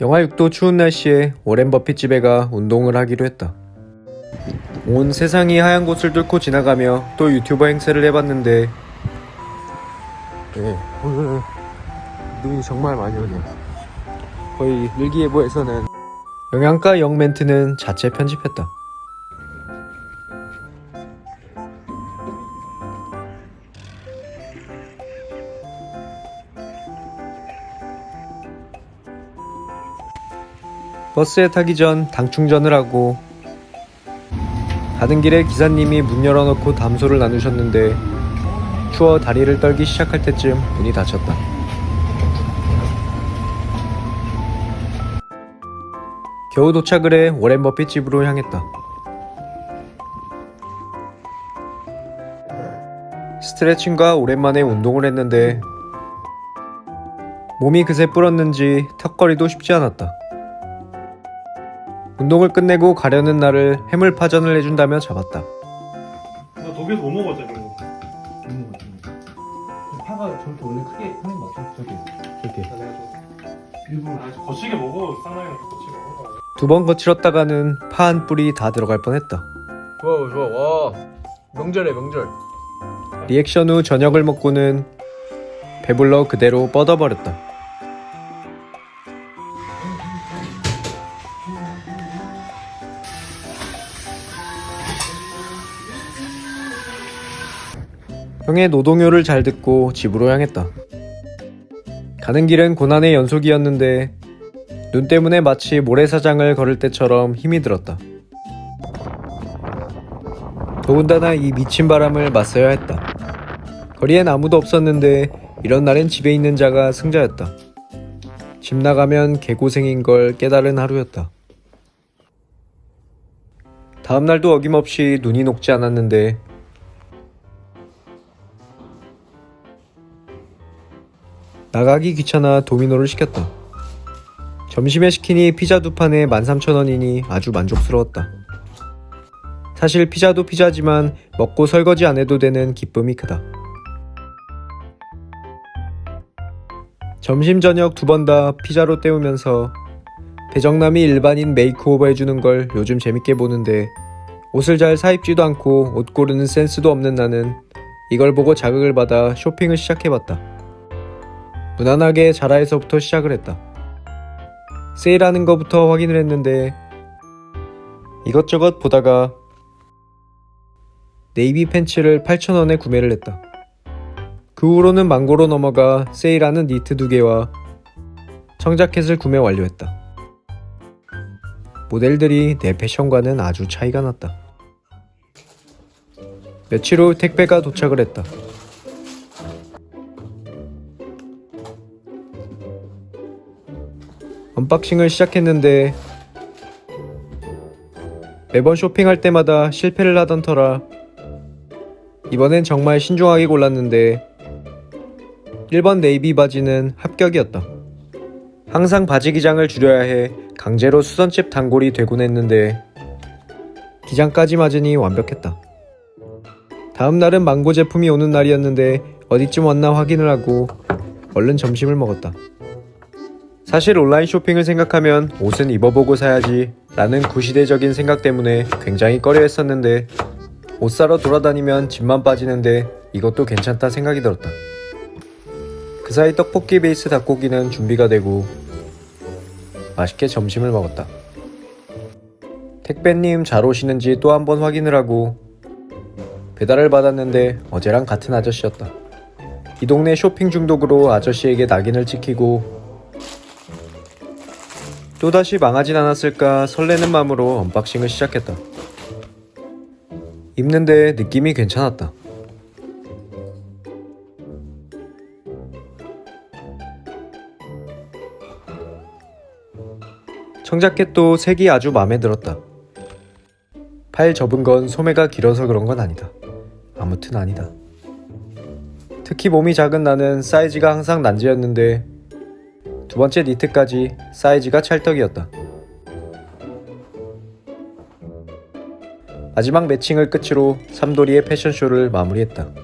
영하 6도 추운 날씨에 오렌 버핏 집에 가 운동을 하기로 했다. 온 세상이 하얀 곳을 뚫고 지나가며 또 유튜버 행세를 해봤는데 네, 오늘 눈이 정말 많이 오네요. 거의 일기예보에서는 영양가 0 멘트는 자체 편집했다. 버스에 타기 전 당 충전을 하고 가는 길에 기사님이 문 열어놓고 담소를 나누셨는데 추워 다리를 떨기 시작할 때쯤 문이 닫혔다. 겨우 도착을 해 오렌 버핏 집으로 향했다. 스트레칭과 오랜만에 운동을 했는데 몸이 그새 불었는지 턱걸이도 쉽지 않았다. 운동을 끝내고 가려는 날을 해물파전을 해준다며 잡았다. 너 독일에서 뭐 먹었잖아 이거 음, 파가 저렇게 원래 크게 하는 것 같아. 저기, 저기. 일부러 아 거칠게 먹어 쌍라이는 거칠게 먹어 두번 거칠었다가는 파 한 뿌리 다 들어갈 뻔했다. 좋아 좋아 와 명절에 명절 리액션 후 저녁을 먹고는 배불러 그대로 뻗어버렸다. 형의 노동요를 잘 듣고 집으로 향했다. 가는 길은 고난의 연속이었는데 눈 때문에 마치 모래사장을 걸을 때처럼 힘이 들었다. 더군다나 이 미친 바람을 맞서야 했다. 거리엔 아무도 없었는데 이런 날엔 집에 있는 자가 승자였다. 집 나가면 개고생인 걸 깨달은 하루였다. 다음 날도 어김없이 눈이 녹지 않았는데 나가기 귀찮아 도미노를 시켰다. 점심에 시키니 피자 두 판에 13,000원이니 아주 만족스러웠다. 사실 피자도 피자지만 먹고 설거지 안 해도 되는 기쁨이 크다. 점심 저녁 두 번 다 피자로 때우면서 배정남이 일반인 메이크오버 해주는 걸 요즘 재밌게 보는데 옷을 잘 사입지도 않고 옷 고르는 센스도 없는 나는 이걸 보고 자극을 받아 쇼핑을 시작해봤다. 무난하게 자라에서부터 시작을 했다. 세일하는 거부터 확인을 했는데 이것저것 보다가 네이비 팬츠를 8,000원에 구매를 했다. 그 후로는 망고로 넘어가 세일하는 니트 두 개와 청자켓을 구매 완료했다. 모델들이 내 패션과는 아주 차이가 났다. 며칠 후 택배가 도착을 했다. 언박싱을 시작했는데 매번 쇼핑할 때마다 실패를 하던 터라 이번엔 정말 신중하게 골랐는데 1번 네이비 바지는 합격이었다. 항상 바지 기장을 줄여야 해 강제로 수선집 단골이 되곤 했는데 기장까지 맞으니 완벽했다. 다음 날은 망고 제품이 오는 날이었는데 어디쯤 왔나 확인을 하고 얼른 점심을 먹었다. 사실 온라인 쇼핑을 생각하면 옷은 입어보고 사야지 라는 구시대적인 생각 때문에 굉장히 꺼려 했었는데 옷 사러 돌아다니면 집만 빠지는데 이것도 괜찮다 생각이 들었다. 그 사이 떡볶이 베이스 닭고기는 준비가 되고 맛있게 점심을 먹었다. 택배님 잘 오시는지 또 한 번 확인을 하고 배달을 받았는데 어제랑 같은 아저씨였다. 이 동네 쇼핑 중독으로 아저씨에게 낙인을 찍히고 또다시 망하진 않았을까 설레는 마음으로 언박싱을 시작했다. 입는데 느낌이 괜찮았다. 청자켓도 색이 아주 마음에 들었다. 팔 접은 건 소매가 길어서 그런 건 아니다. 아무튼 아니다. 특히 몸이 작은 나는 사이즈가 항상 난제였는데 두 번째 니트까지 사이즈가 찰떡이었다. 마지막 매칭을 끝으로 삼돌이의 패션쇼를 마무리했다.